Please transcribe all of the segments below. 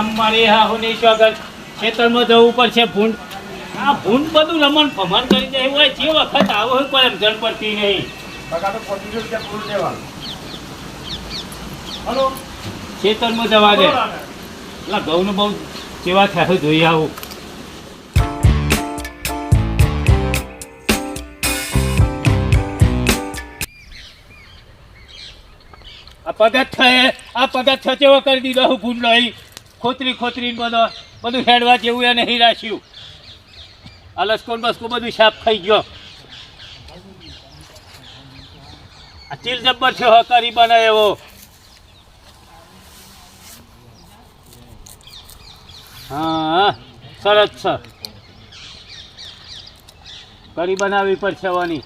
આ મારી હા સ્વાગત. ખેતરમાં જવું પડશે ભૂંડ. આ ભૂંડ બધું રમણ ભમણ કરી જાય હોય જે વખત આવો હોય કોઈ સમજણ પડતી નહીં. ખેતરમાં જવા દે. એટલે ઘઉંનું બહુ કેવા થયા જોઈ આવું. આ પગથ થયે આ પગથ છે તેવો કરી દીધો હું ભૂંડ નહીં ખોતરી ખોતરી બધો બધું હેડવા જેવું એને હિરાશ્યું. આ લસકોન બસકો બધું સાફ થઈ ગયો. આ ચીલ જબ્બર છે, હકારી બનાવે એવો. હા, સરસ છે. કરી બનાવવી પડશે વાની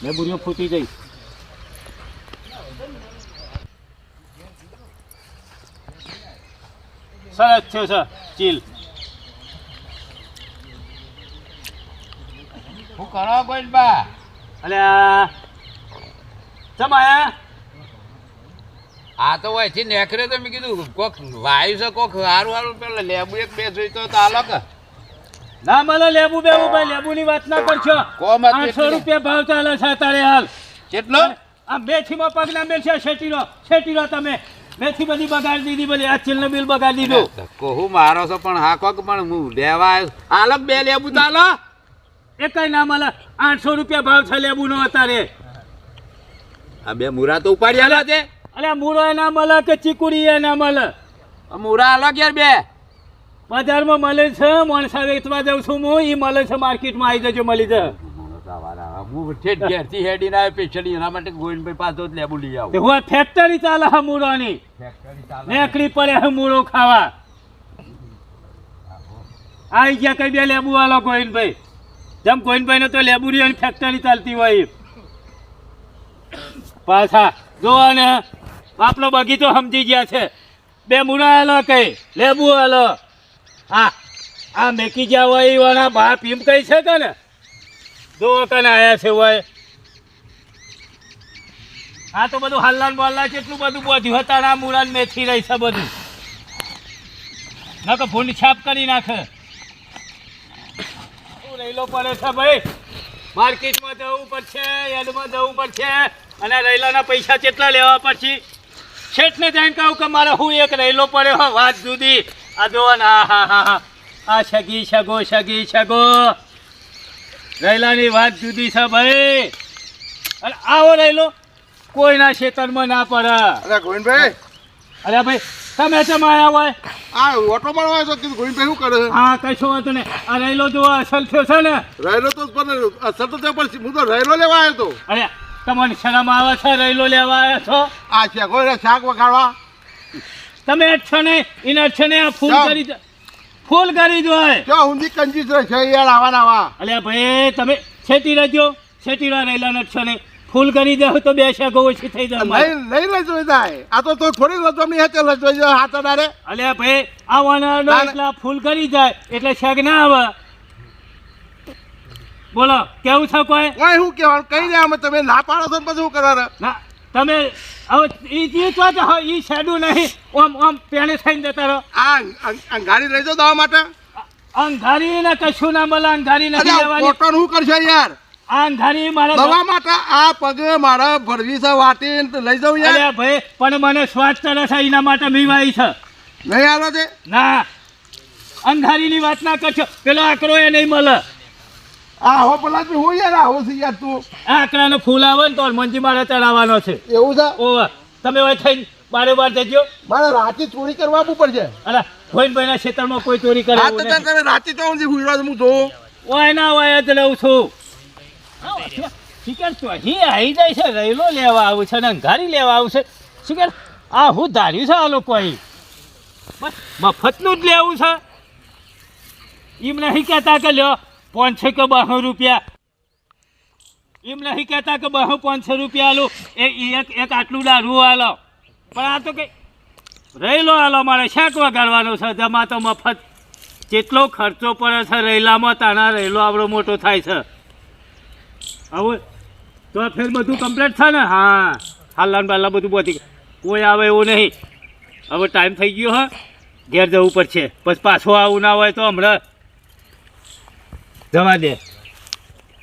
મેં બુરીઓ ફૂટી જઈ સરસ છે સર. ચીલ. હું કરો ગોઈલબા અલ્યા ચમાયા આ તો હોયથી નેકરે તો મેં કીધું કોક વાયુ છે કોક હારું હારું પેલા લેબુ એક બે જોઈતો તો આલો કે ના મને લેબુ બેબુ ભાઈ લેબુની વાત ના કરશો. આઠસો રૂપિયા ભાવ ચાલે છે તારે હાલ. કેટલો? આ મેથીમાં પગ ના મેલ છે શેટીનો. શેટીનો તમે. મેથી બધી બગાડી દીધી બધી આ ચીલનું બિલ બગાડી દીધું. કહું મારો છો પણ હા કોક પણ હું લેવા આલક બે લેબુ તાલો એ કઈ ના મળે આઠસો રૂપિયા ભાવ છે લેબુ નો અત્યારે. આ બે મુરા તો ઉપાડી આલા છે. અલ્યા મૂળો એ ના મળે કે ચીકુડી એ ના મળે આ મુરા આલો યાર બે? બજારમાં મળે છે, માણસા વેચવા જાઉં છું હું એ મળે છે માર્કેટમાં આવી જજો મળી હું પેશલી એના માટે ગોવિંદભાઈ પાસે જ. લેબુ લઈ હું ફેક્ટરી ચાલે છે મૂળોની. નેકડી પડે ખાવા. આવી ગયા કઈ બે લેબુ વાળો ગોવિંદભાઈ. જેમ ગોવિંદભાઈ તો લેબુરી અને ફેક્ટરી ચાલતી હોય પાછા જોવા ને આપણો બગીચો સમજી ગયા છે. બે મૂળા કઈ, લેબુ આલો. આ આ મેકી ગયા હોય વાળા બાપ એમ કહી છે કે ને કને આયા છે હોય. આ તો બધું હલ્લાન બોલ્લા કેટલું બધું બોધ્યું હતા આ મૂળાને મેથી રહી છે બધું. નકો ભૂંડ છાપ કરી નાખે. શું રહેલો પડે છે ભાઈ? માર્કેટમાં જવું પડશે, યાર્ડમાં જવું પડશે, અને રૈલાના પૈસા કેટલા લેવા પછી શેઠને જઈને કહું કે મારે હું એક રહેલો પડ્યો હો, વાત જુદી. આ જો ને આ હા હા હા આ સગો સગી સગો રૈલાની વાત જુદી છે ભાઈ. અને આવો રૈલો કોઈના ખેતરમાં ના પડે. અરે ગોવિંદભાઈ. અરે ભાઈ તમે ચમ આયા હોય? આ ઓટો આવ્યો તો કીધું ગોવિંદભાઈ શું કરે હા કશો વાંધો નહીં. આ રૈલો જો અસલ થયો છે ને. રહેલો તો પણ અસર તો ત્યાં પણ હું તો રૈલો લેવા આવ્યો તો. અરે તમને શરમ આવે છે રૈલો લેવા આવ્યો છો? આ છે કોઈ શાક વગાડવા. તમે જ છો ને એને જ ને આ ફૂલ કરી ફૂલ કરી દો. જો ઊંધી કંજીસ રહે છે યાર આવા આવા. અલ્યા ભાઈ તમે છેટી રહેજો. છેટી રૈલા ન છો ને. ફૂલ કરી દો તો બે શાકો ઓછી થઈ જાય નહીં નહીં લઈ જાય. આ તો તો થોડી રજમણી હશે લઈ જાય હાથ અડાડે અલ્યા ભાઈ આવવાના. એટલા ફૂલ કરી જાય એટલે શાક ના આવે. બોલો કેવું છે કોઈ? કોઈ હું કહેવાનું? કઈ રહ્યા અમે તમે ના પાડો તો પછી હું કરવાના? ના તમે હવે ઈ તો ઈ શેડું નહીં. ઓમ ઓમ પેણે થઈને જતા રહો. આ ગાડી લઈ જાઓ દવા માટે. અંધારી ને કશું ના મળે અંધારી નથી લેવાની શું કરશો યાર. અંધારી મારા દવા માટે આ પગે મારા ભરવી છે વાટીને લઈ જાઉં યાર. ભાઈ પણ મને શ્વાસ ચડે છે એના માટે મીવાઈ છે. નહીં આવે છે? ના. અંધારીની વાત ના કરશો. પેલો આકરો એ નહીં મળે. આ હો પેલા તું હું યાર આવું છે યાર તું? આકડાનો ફૂલ આવે ને તો મંજી મારે ચડાવવાનો છે. એવું છે? ઓવા તમે હોય થઈને બારે બાર જજો. મારે રાતે ચોરી કરવા આવવું પડશે. અલા ભાઈના ખેતરમાં કોઈ ચોરી કરે હા તો. તમે રાતે તો હું હુઈ રહ્યો છો, હું જોઉં. ઓય ના ઓય જ લઉં છું. શિકાર તો અહીં આવી જાય છે રહેલો લેવા આવું છે ને અંધારી લેવા આવું છે. શિકાર આ હું ધાર્યું છે આ લોકો અહીં? બસ મફતનું જ લેવું છે. એમ નહીં કહેતા કે લ્યો પાંચસો કે બસો રૂપિયા. એમ નહીં કહેતા કે બસો પાંચસો રૂપિયા આલો. એ એક એક આટલું દારૂ આલો. પણ આ તો કઈ રહેલો આલો મારે. શાક વગાડવાનો છે. જમા તો મફત. કેટલો ખર્ચો પડે છે. રહેલામાં તાણા રહેલો આપણો મોટો થાય છે. હવે તો ફેર બધું કમ્પ્લીટ છે ને? હા. હાલાન બાલા બધું પહોંચી કોઈ આવે એવું નહીં. હવે ટાઈમ થઈ ગયો, હા. ઘેર જવું પડશે. પછી પાછો આવું ના હોય તો હમણાં જવા દે.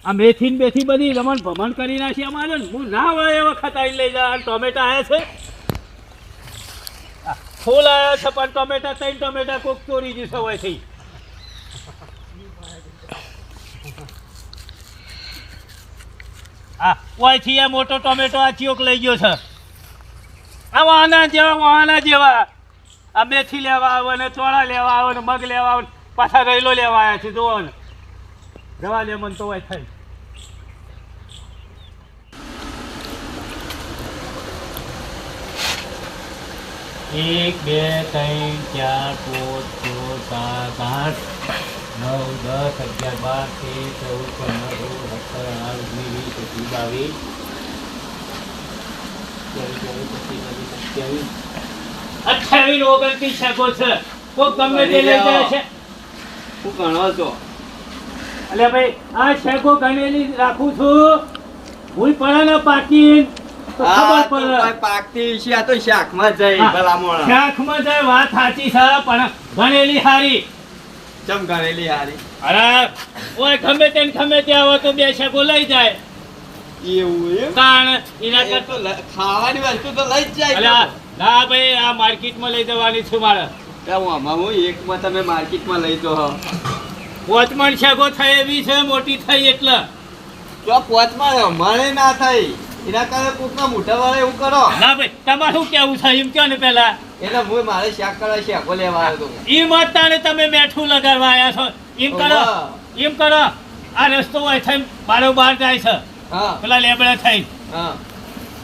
આ મેથી ને બેથી બધી રમણ ભમણ કરી નાખી અમારે. હું ના હોય એ વખત આવી લઈ જાય ટોમેટા આવ્યા છે. ફૂલ આવ્યા છે, પણ ટોમેટા ત્રણ ટોમેટા કોક ચોરી જ થઈ. આ ઓયથી આ મોટો ટોમેટો આ ચિયોક લઈ ગયો છે. આ વાહના જેવા વાહના જેવા. આ મેથી લેવા આવે ને ચોળા લેવા આવે ને મગ લેવા આવે પાછા રૈલો લેવા આવ્યા છે જોવો ને. જવા દે મન તો હોય થઈ એક બે ત્રણ ચાર પાંચ છ સાત આઠ નવ દસ અગિયાર બાર તેર ચૌદ પંદર સોળ સત્તર અઢાર વીસ એકવીસ બાવીસ. અઠ્યાવીસ ઓગણત્રીસ શકો છે. કોઈ ગમે તે લઈ જાય છે. હું ગણો છો? એટલે ભાઈ આ શેકો ગણેલી રાખું છું. ભૂલ પડે ને પાકી પાકતી છે આ તો શાકમાં જઈ હા. શાકમાં જાય વાત સાચી છે પણ ગણેલી હારી. ચમ ગણેલી હારી? અરે ઓય ગમે તેને ગમે તે આવો તો બે શેકો લઈ જાય. એવું એમ? એના તો કરતા ખાવાની વસ્તુ તો લઈ જ જાય ના ભાઈ આ માર્કેટમાં લઈ જવાની છું મારે. હું આમાં હું એકમાં તમે માર્કેટમાં લઈ જો. પોચમણ શેકો થઈ એવી છે મોટી થઈ એટલે. તો પોચમણ મળે ના થઈ એના કારણે કોકના મોટા વાળા એવું કરો. ના ભાઈ તમારું કેવું છે? એમ કહો ને પેલા. એટલે હું મારે શાક કરવા શાકો લેવા આવ્યો હતો એ મતતાને તમે મેઠું લગાડવા આવ્યા છો. એમ કરો એમ કરો. આ રસ્તો હોય થઈ બારોબાર જાય છે. હા. પેલા લેબડા થઈ હા.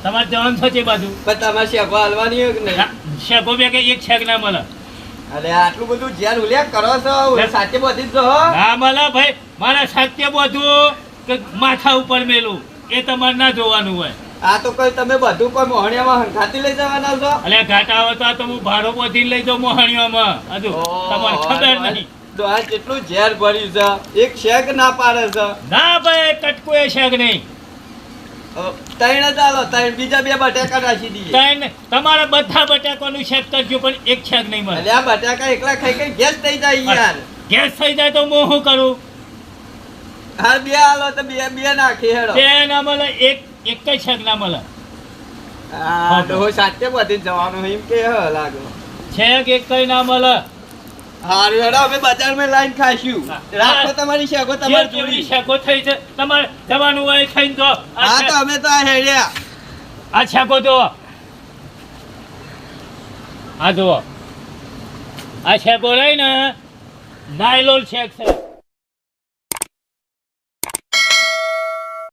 તમારે જવાનું છે તે બાજુ? પણ તમારે શાકો હાલવાની હોય કે નહીં? શેકો બે કે એક છેક ના મળે. અરે આટલું બધું જ્યાં ઉલ્લેખ કરો છો સાચે બધી જ જો હો. ભાઈ મારે સત્ય બધું કે માથા ઉપર મેલું એ તમારે ના જોવાનું હોય. આ તો કોઈ તમે બધું કોઈ મોહણિયામાં હંખાતી લઈ જવાના છો? એટલે ઘાટા આવે તો આ તો હું ભાડો બોધીને લઈ જાઉં મોહણીઓમાં હજુ તમારે ખબર નહીં. તો આ કેટલું ઝેર ભર્યું છે એક શેક ના પાડે છે. ના ભાઈ કટકો એ શેક નહીં. ત્રણ જ ત્રણ બીજા બે બટાકા નાખી દઈએ. તાઈને તમારા બધા બટાકાનું શેક કરજો પણ એક શેક નહીં મળે. આ બટાકા એકલા ખાઈ ખાઈ ગેસ થઈ જાય યાર. ગેસ થઈ જાય તો હું શું કરું? હા બે આલો તો બે બે નાખી હેડો. બે ના મળે એક એક જ શેક ના મળે. હા તો સાચે બધી જવાનું એમ કે લાગો શેક એક કઈ ના મળે. હારું હેડો અમે બજારમાં લાઈન ખાઈશું. રાખો તમારી શેકો તમારી જોડી શેકો થઈ છે તમારે જવાનું હોય ખાઈને તો હા તો અમે તો આ હેડ્યા. આ છેકો તો આ જુઓ. આ છેકો રહી ને શેક છે.